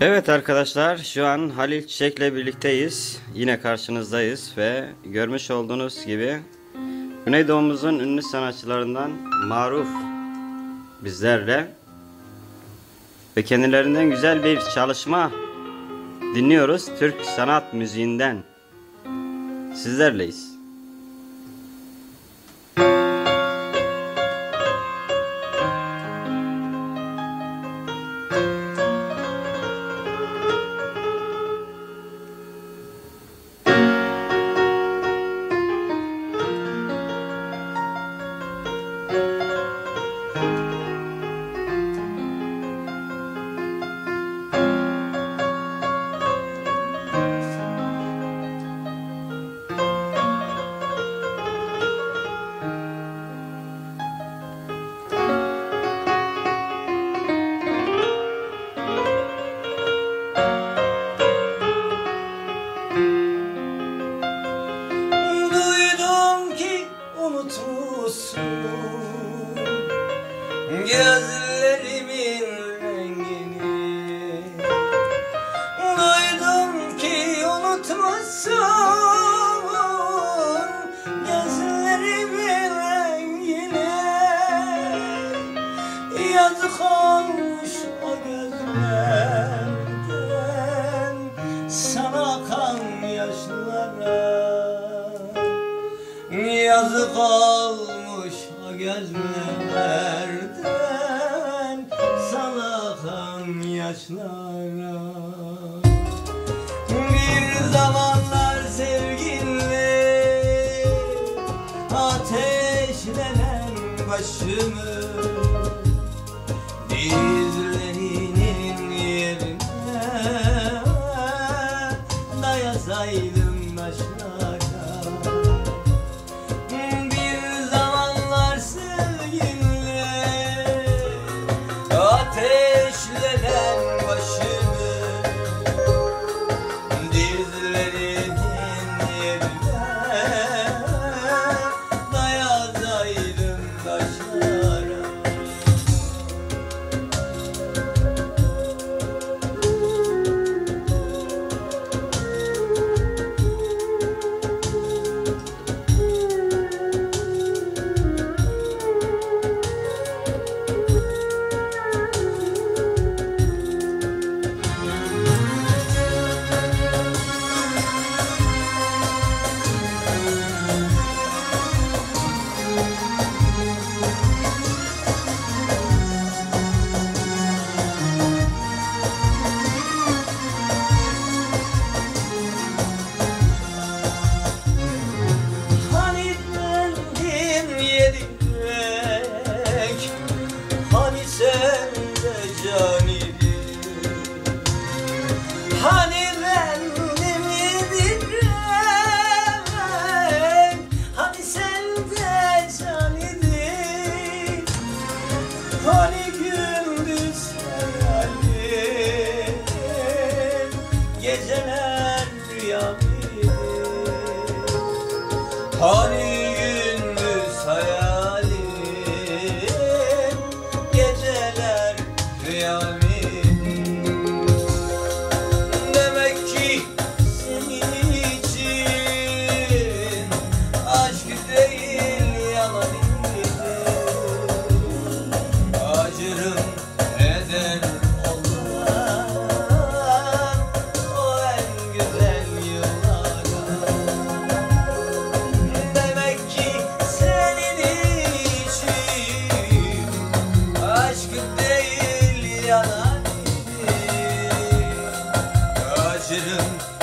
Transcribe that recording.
Evet arkadaşlar şu an Halil Çiçek'le birlikteyiz. Yine karşınızdayız ve görmüş olduğunuz gibi Güneydoğumuzun ünlü sanatçılarından Maruf bizlerle ve kendilerinden güzel bir çalışma dinliyoruz. Türk sanat müziğinden sizlerleyiz. Unutmuşsun Gözlerimin rengini. Duydum ki unutmuşsun Gözlerimin rengini. Yazık olmuş o gözlerden Sana akan yaşlara Yazık olmuş o gözlerden Sana yaşlara. Bir zamanlar sevginle Ateşlenen başımı Hani gündüz hayalim Geceler rüyamin didn't